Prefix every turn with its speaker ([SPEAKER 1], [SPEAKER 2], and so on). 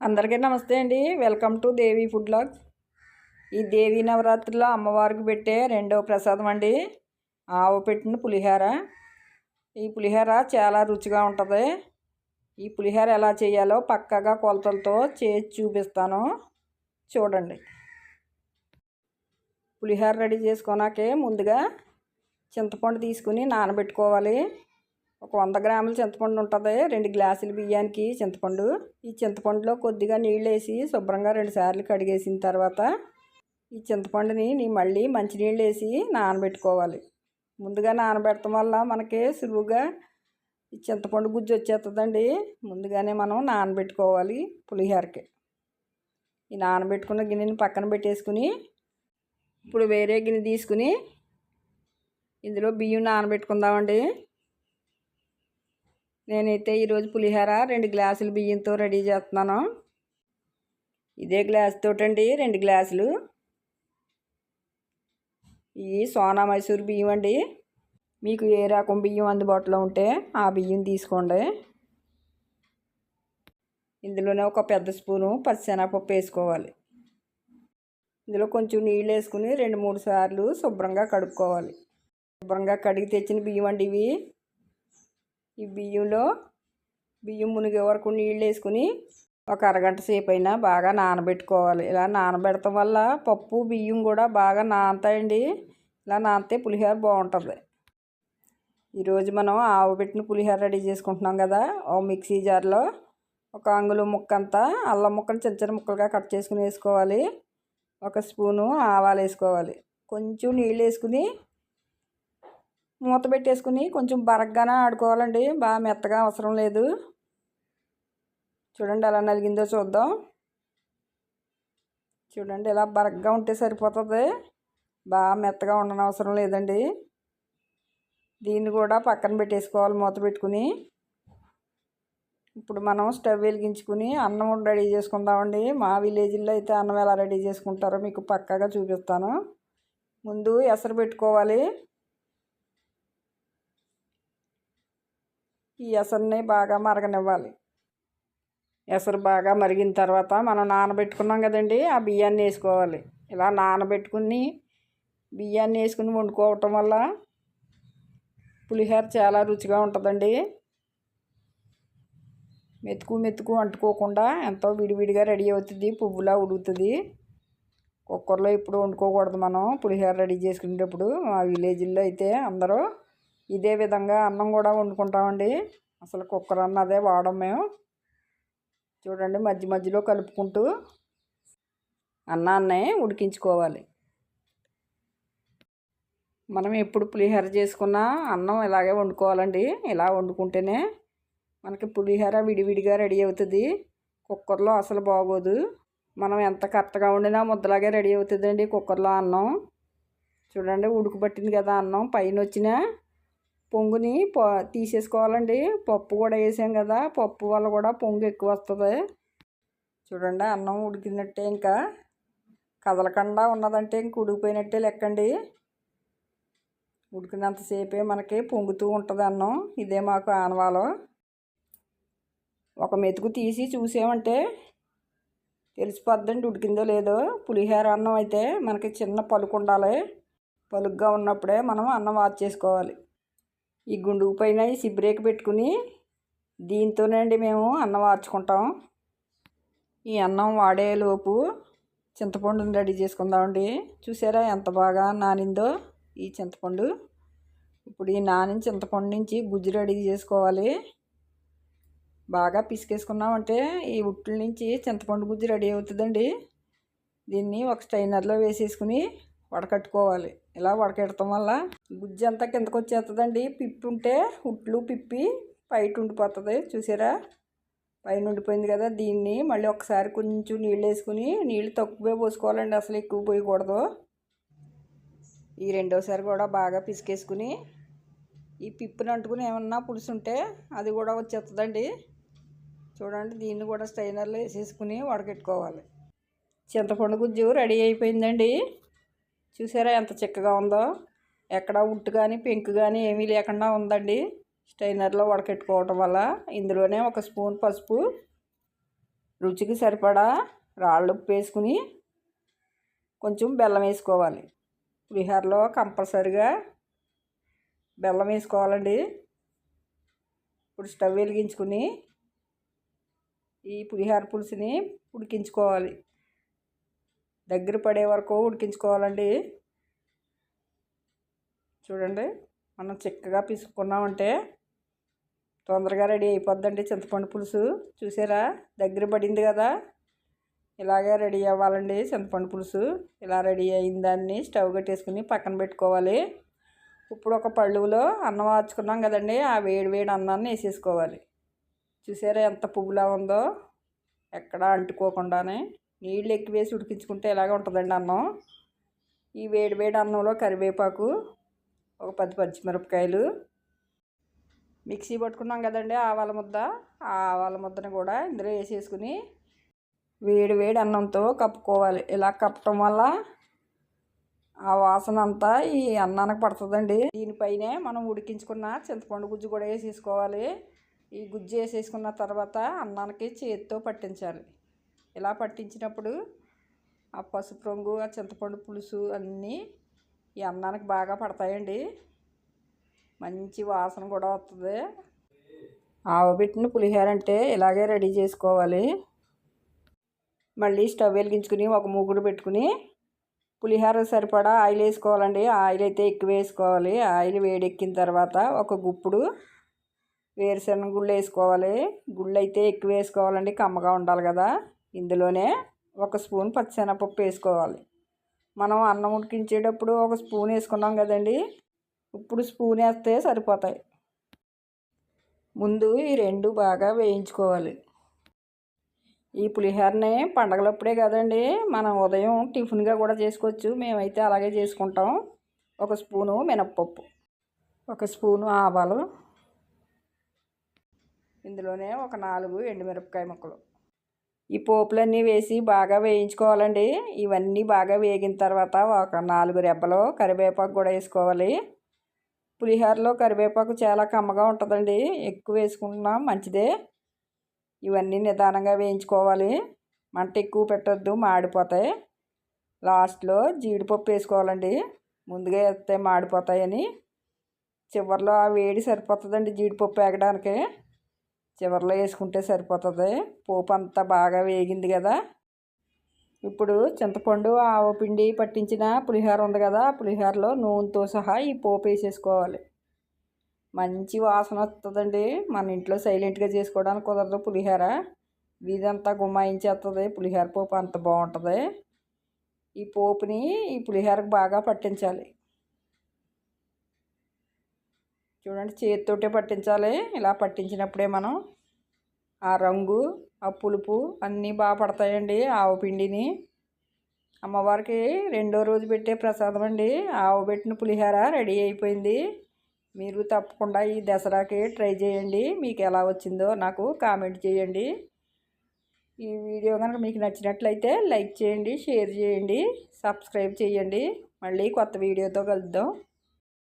[SPEAKER 1] అందరికీ నమస్తే అండి. Welcome to Devi food log ఈ దేవి నవరాత్రిలో అమ్మవారికి పెట్టే రెండవ ప్రసాదం అండి. ఆవు పెట్టిన పులిహోర. ఈ పులిహోర చాలా రుచిగా ఉంటుంది. ఈ పులిహోర ఎలా చేయాలో పక్కగా కొలతలతో చేసి చూపిస్తాను. చూడండి. పులిహోర రెడీ చేసుకున్నాకే ముందుగా చింతపండు తీసుకుని నానబెట్టుకోవాలి. ఒక వంద గ్రాముల చింతపండు ఉంటుంది. రెండు గ్లాసుల బియ్యానికి చింతపండు. ఈ చింతపండులో కొద్దిగా నీళ్ళు వేసి శుభ్రంగా రెండు సార్లు కడిగేసిన తర్వాత ఈ చింతపండుని నీ మళ్ళీ మంచినీళ్ళు వేసి నానబెట్టుకోవాలి. ముందుగా నానబెట్టడం వల్ల మనకి సులువుగా ఈ చింతపండు గుజ్జు వచ్చేస్తుందండి. ముందుగానే మనం నానబెట్టుకోవాలి పులిహోరకి. ఈ నానబెట్టుకున్న గిన్నెని పక్కన పెట్టేసుకుని ఇప్పుడు వేరే గిన్నె తీసుకుని ఇందులో బియ్యం నానబెట్టుకుందామండి. నేనైతే ఈరోజు పులిహోర రెండు గ్లాసులు బియ్యంతో రెడీ చేస్తున్నాను. ఇదే గ్లాస్ తోటండి రెండు గ్లాసులు. ఇవి సోనా మైసూర్ బియ్యం అండి. మీకు ఏ రకం బియ్యం అందుబాటులో ఉంటే ఆ బియ్యం తీసుకోండి. ఇందులోనే ఒక పెద్ద స్పూను పచ్చిశనగపప్పు వేసుకోవాలి. ఇందులో కొంచెం నీళ్ళు వేసుకుని రెండు మూడు సార్లు శుభ్రంగా కడుక్కోవాలి. శుభ్రంగా కడిగి తెచ్చిన బియ్యం అండి ఇవి. ఈ బియ్యంలో బియ్యం మునిగే వరకు నీళ్ళు వేసుకుని ఒక అరగంట సేపు అయినా బాగా నానబెట్టుకోవాలి. ఇలా నానబెడటం వల్ల పప్పు బియ్యం కూడా బాగా నానతాయండి. ఇలా నానితే పులిహోర బాగుంటుంది. ఈరోజు మనం ఆవు పెట్టిన పులిహోర రెడీ చేసుకుంటున్నాం కదా. ఓ మిక్సీ జార్లో ఒక అంగుళం ముక్క అంతా అల్లం ముక్కలు చిన్న చిన్న ముక్కలుగా కట్ చేసుకుని వేసుకోవాలి. ఒక స్పూను ఆవాలు వేసుకోవాలి. కొంచెం నీళ్ళు వేసుకుని మూత పెట్టేసుకుని కొంచెం బరగ్గానే ఆడుకోవాలండి. బాగా మెత్తగా అవసరం లేదు. చూడండి ఎలా నలిగిందో చూద్దాం. చూడండి ఇలా బరగ్గా ఉంటే సరిపోతుంది. బాగా మెత్తగా ఉండనవసరం లేదండి. దీన్ని కూడా పక్కన పెట్టేసుకోవాలి మూత పెట్టుకుని. ఇప్పుడు మనం స్టవ్ వెలిగించుకుని అన్నం రెడీ చేసుకుందామండి. మా విలేజ్లో అయితే అన్నం ఎలా రెడీ చేసుకుంటారో మీకు పక్కాగా చూపిస్తాను. ముందు ఎసరు పెట్టుకోవాలి. ఈ ఎసరుని బాగా మరగనివ్వాలి. ఎసరు బాగా మరిగిన తర్వాత మనం నానబెట్టుకున్నాం కదండి ఆ బియ్యాన్ని వేసుకోవాలి. ఇలా నానబెట్టుకుని బియ్యాన్ని వేసుకుని వండుకోవటం వల్ల పులిహోర చాలా రుచిగా ఉంటుందండి. మెతుకు మెతుకు అంటుకోకుండా ఎంతో విడివిడిగా రెడీ అవుతుంది పువ్వులా ఉడుగుతుంది కుక్కర్లో ఇప్పుడు వండుకోకూడదు మనం పులిహోర రెడీ చేసుకునేటప్పుడు మా విలేజ్లో అయితే అందరూ ఇదే విధంగా అన్నం కూడా వండుకుంటామండి. అసలు కుక్కర్ అన్నదే వాడం మేము. చూడండి మధ్య మధ్యలో కలుపుకుంటూ అన్నాన్నే ఉడికించుకోవాలి. మనం ఎప్పుడు పులిహోర చేసుకున్నా అన్నం ఇలాగే వండుకోవాలండి. ఇలా వండుకుంటేనే మనకి పులిహోర విడివిడిగా రెడీ అవుతుంది. కుక్కర్లో అసలు బాగోదు. మనం ఎంత కరెక్ట్గా వండినా ముద్దలాగే రెడీ అవుతుందండి కుక్కర్లో అన్నం. చూడండి ఉడుకుపట్టింది కదా అన్నం. పైన వచ్చిన పొంగుని తీసేసుకోవాలండి. పప్పు కూడా వేసాం కదా పప్పు వల్ల కూడా పొంగు ఎక్కువ వస్తుంది. చూడండి అన్నం ఉడికినట్టే ఇంకా. కదలకుండా ఉన్నదంటే ఇంక ఉడికిపోయినట్టే లెక్కండి. ఉడికినంతసేపే మనకి పొంగుతూ ఉంటుంది అన్నం. ఇదే మాకు ఆనవాలో. ఒక మెతుకు తీసి చూసామంటే తెలిసిపోద్దండి ఉడికిందో లేదో. పులిహోర అన్నం అయితే మనకి చిన్న పలుకు ఉండాలి. పలుగ్గా ఉన్నప్పుడే మనం అన్నం వాచ్ చేసుకోవాలి ఈ గుండుగు పైన ఈ బ్రేక్ పెట్టుకుని దీంతోనండి మేము అన్నం వార్చుకుంటాం ఈ అన్నం వాడేలోపు చింతపండుని రెడీ చేసుకుందామండి. చూసారా ఎంత బాగా నానిందో ఈ చింతపండు. ఇప్పుడు ఈ నానిన చింతపండు నుంచి గుజ్జు రెడీ చేసుకోవాలి. బాగా పిసికేసుకున్నామంటే ఈ ఉట్టుల నుంచి చింతపండు గుజ్జు రెడీ అవుతుందండి. దీన్ని ఒక స్టైనర్లో వేసేసుకుని వడకట్టుకోవాలి. ఇలా వడకెట్టడం వల్ల? గుజ్జు అంతా కిందకు వచ్చేస్తుందండి పిప్పి ఉంటే ఉట్లు పిప్పి పైట ఉండిపోతుంది చూసారా? పైన ఉండిపోయింది కదా దీన్ని. మళ్ళీ ఒకసారి కొంచెం నీళ్ళు వేసుకుని నీళ్ళు తక్కువే పోసుకోవాలండి. అసలు ఎక్కువ పోయకూడదు. ఈ రెండోసారి కూడా బాగా పిసికేసుకుని ఈ పిప్పుని అంటుకుని ఏమన్నా పులుసు ఉంటే అది కూడా వచ్చేస్తుందండి చూడండి దీన్ని కూడా స్టైనర్లో వేసేసుకుని వడకెట్టుకోవాలి. చింతపండు గుజ్జు రెడీ అయిపోయిందండి. చూసారా ఎంత చిక్కగా ఉందో? ఎక్కడ ఉట్టు కానీ పెంకు కానీ ఏమీ లేకుండా ఉందండి. స్టైనర్లో వడకెట్టుకోవటం వల్ల ఇందులోనే ఒక స్పూన్ పసుపు రుచికి సరిపడా రాళ్ళు ఉప్పు వేసుకుని కొంచెం బెల్లం వేసుకోవాలి. పులిహారలో కంపల్సరిగా బెల్లం వేసుకోవాలండి. ఇప్పుడు స్టవ్ వెలిగించుకుని ఈ పులిహోర పులుసుని ఉడికించుకోవాలి. దగ్గర పడే వరకు ఉడికించుకోవాలండి. చూడండి మనం చిక్కగా పిసుకున్నామంటే తొందరగా రెడీ అయిపోద్దండి చింతపండు పులుసు. చూసారా? దగ్గర పడింది కదా. ఇలాగే రెడీ అవ్వాలండి చింతపండు పులుసు. ఇలా రెడీ అయిన దాన్ని స్టవ్ కట్టేసుకుని పక్కన పెట్టుకోవాలి. ఇప్పుడు ఒక పళ్ళులో అన్నం వాచుకున్నాం కదండి ఆ వేడి వేడి అన్నాన్ని వేసేసుకోవాలి. చూసారా ఎంత పువ్వులా ఉందో? ఎక్కడా అంటుకోకుండానే. నీళ్ళు ఎక్కువ వేసి ఉడికించుకుంటే ఇలాగే ఉంటుందండి అన్నం? ఈ వేడి వేడి అన్నంలో కరివేపాకు ఒక పది పచ్చిమిరపకాయలు మిక్సీ పట్టుకున్నాం కదండి ఆవాల ముద్ద. ఆ ఆవాల ముద్దను కూడా ఇందులో వేసేసుకుని వేడి వేడి అన్నంతో కప్పుకోవాలి. ఇలా కప్పటం వల్ల ఆ వాసన అంతా ఈ అన్నానికి పడుతుందండి. దీనిపైనే మనం ఉడికించుకున్న చింతపండు గుజ్జు కూడా వేసేసుకోవాలి. ఈ గుజ్జు వేసేసుకున్న తర్వాత అన్నానికి చేతితో పట్టించాలి. ఇలా పట్టించినప్పుడు ఆ పసుపు రంగు ఆ చింతపండు పులుసు అన్నీ ఈ అన్నానికి బాగా పడతాయండి. మంచి వాసన కూడా వస్తుంది ఆవబెట్టిన పులిహోర అంటే ఇలాగే రెడీ చేసుకోవాలి. మళ్ళీ స్టవ్ వెలిగించుకుని ఒక మూగుడు పెట్టుకుని పులిహోర సరిపడా ఆయిల్ వేసుకోవాలండి. ఆయిల్ అయితే ఎక్కువ వేసుకోవాలి. ఆయిల్ వేడెక్కిన తర్వాత ఒక గుప్పుడు వేరుశనగ గుళ్ళు వేసుకోవాలి. గుళ్ళు అయితే ఎక్కువ వేసుకోవాలండి. కమ్మగా ఉండాలి కదా. ఇందులోనే ఒక స్పూన్ పచ్చిశనగపప్పు వేసుకోవాలి. మనం అన్నం ఉడికించేటప్పుడు ఒక స్పూన్ వేసుకున్నాం కదండి ఇప్పుడు స్పూన్ వేస్తే సరిపోతాయి. ముందు ఈ రెండు బాగా వేయించుకోవాలి. ఈ పులిహోరని పండగలప్పుడే కదండి మనం ఉదయం టిఫిన్గా కూడా చేసుకోవచ్చు. మేమైతే అలాగే చేసుకుంటాం. ఒక స్పూను మినప్పప్పు ఒక స్పూను ఆవాలు ఇందులోనే ఒక నాలుగు ఎండుమిరపకాయ ముక్కలు. ఈ పోపులన్నీ వేసి బాగా వేయించుకోవాలండి. ఇవన్నీ బాగా వేగిన తర్వాత ఒక నాలుగు రెబ్బలు కరివేపాకు కూడా వేసుకోవాలి. పులిహోరలో కరివేపాకు చాలా కమ్మగా ఉంటుందండి. ఎక్కువ వేసుకున్నా మంచిదే. ఇవన్నీ నిదానంగా వేయించుకోవాలి. మంట ఎక్కువ పెట్టద్దు మాడిపోతాయి. లాస్ట్లో జీడిపప్పు వేసుకోవాలండి. ముందుగా వేస్తే మాడిపోతాయని. చివరిలో ఆ వేడి సరిపోతుందండి జీడిపప్పు వేగడానికి. చివరిలో వేసుకుంటే సరిపోతుంది. పోపు అంతా బాగా వేగింది కదా. ఇప్పుడు చింతపండు ఆవపిండి పట్టించిన పులిహోర ఉంది కదా పులిహోరలో నూనెతో సహా ఈ పోపు వేసేసుకోవాలి. మంచి వాసన వస్తుందండి. మన ఇంట్లో సైలెంట్గా చేసుకోవడానికి కుదరదు పులిహోర. వీధంతా గుమ్మాయించేస్తుంది పులిహోర పోపు అంత బాగుంటుంది. ఈ పోపుని ఈ పులిహోరకు బాగా పట్టించాలి. చూడండి చేతితోటే పట్టించాలి. ఇలా పట్టించినప్పుడే మనం ఆ రంగు ఆ పులుపు అన్నీ బాగా పడతాయండి ఆవు పిండిని. అమ్మవారికి రెండో రోజు పెట్టే ప్రసాదం అండి. ఆవు పెట్టిన పులిహోర రెడీ అయిపోయింది. మీరు తప్పకుండా ఈ దసరాకి ట్రై చేయండి. మీకు ఎలా వచ్చిందో నాకు కామెంట్ చేయండి. ఈ వీడియో కనుక మీకు నచ్చినట్లయితే లైక్ చేయండి షేర్ చేయండి సబ్స్క్రైబ్ చేయండి. మళ్ళీ కొత్త వీడియోతో కలుద్దాం.